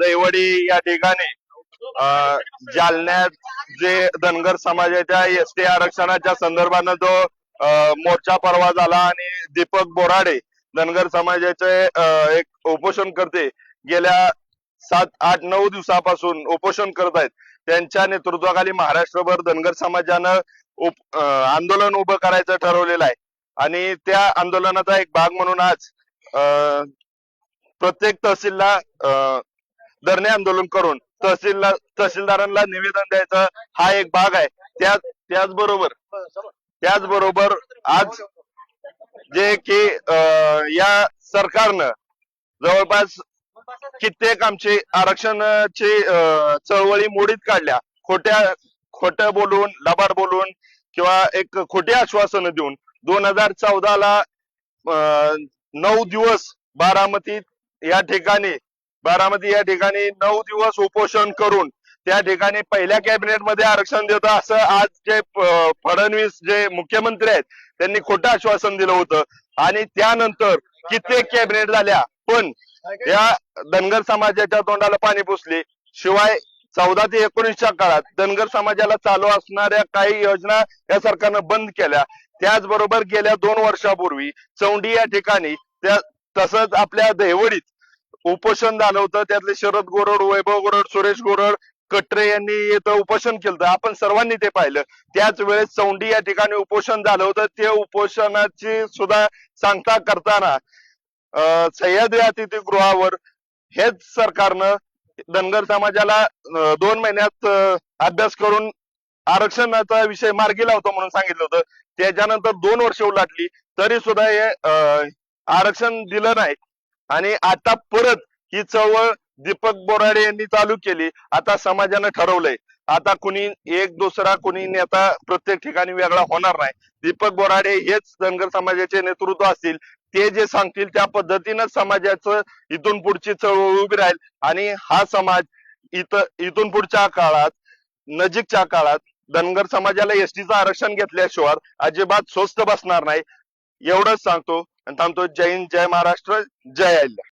दैवडी या ठिकाणी जालन्यात जे धनगर समाजाच्या एस टी आरक्षणाच्या संदर्भानं जो अं, मोर्चा परवा झाला आणि दीपक बोराडे धनगर समाजाचे एक उपोषण करते गेल्या सात आठ नऊ दिवसापासून उपोषण करत आहेत. त्यांच्या नेतृत्वाखाली महाराष्ट्रभर धनगर समाजानं उप- आंदोलन उभं करायचं ठरवलेलं आहे. आणि त्या आंदोलनाचा एक भाग म्हणून आज अं, प्रत्येक तहसीलला अं, धरणे आंदोलन करून तहसीलला तहसीलदारांना निवेदन द्यायचा हा एक भाग आहे. त्या त्याचबरोबर त्याचबरोबर आज जे की अं, या सरकारनं जवळपास कित्येक आमची आरक्षणाची अं, चळवळी मोडीत काढल्या. खोट्या खोट बोलून लबाड बोलून किंवा एक खोटी आश्वासनं देऊन दोन हजार चौदाला अं, नऊ दिवस बारामतीत या ठिकाणी बारामती या ठिकाणी नऊ दिवस उपोषण करून त्या ठिकाणी पहिल्या कॅबिनेटमध्ये आरक्षण देतं असं आज जे फडणवीस जे मुख्यमंत्री आहेत त्यांनी खोटं आश्वासन दिलं होतं. आणि त्यानंतर कित्येक कॅबिनेट झाल्या पण या धनगर समाजाच्या तोंडाला पाणी पुसले. शिवाय चौदा ते एकोणीसच्या काळात धनगर समाजाला चालू असणाऱ्या काही योजना या सरकारनं बंद केल्या. त्याचबरोबर गेल्या दोन वर्षापूर्वी चौंडी या ठिकाणी त्या तसंच आपल्या देवडीत उपोषण झालं होतं. त्यातले शरद गोरड वैभव गोरड सुरेश गोरड कटरे यांनी इथं उपोषण केलं आपण सर्वांनी ते पाहिलं. त्याच वेळेस चौंडी या ठिकाणी उपोषण झालं होतं. ते उपोषणाची सुद्धा सांगता करताना अं, सह्याद्री अतिथीगृहावर हेच सरकारनं धनगर समाजाला दोन महिन्यात अभ्यास करून आरक्षणाचा विषय मार्गी लावतो म्हणून सांगितलं होतं. त्याच्यानंतर दोन वर्ष उलाटली. तरी सुद्धा हे अं, आरक्षण दिलं नाही. आणि आता परत ही चळवळ दीपक बोराडे यांनी चालू केली. आता समाजानं ठरवलंय. आता कुणी एक दुसरा कुणी नेता प्रत्येक ठिकाणी वेगळा होणार नाही. दीपक बोराडे हेच धनगर समाजाचे नेतृत्व असतील. ते जे सांगतील त्या पद्धतीनं समाजाचं इथून पुढची चळवळ उभी राहील. आणि हा समाज इथं इथून पुढच्या काळात नजीकच्या काळात धनगर समाजाला एसटीचं आरक्षण घेतल्याशिवाय अजिबात स्वस्त बसणार नाही. एवढंच सांगतो. आणि थांबतो. जय हिंद जय महाराष्ट्र जय अल्ला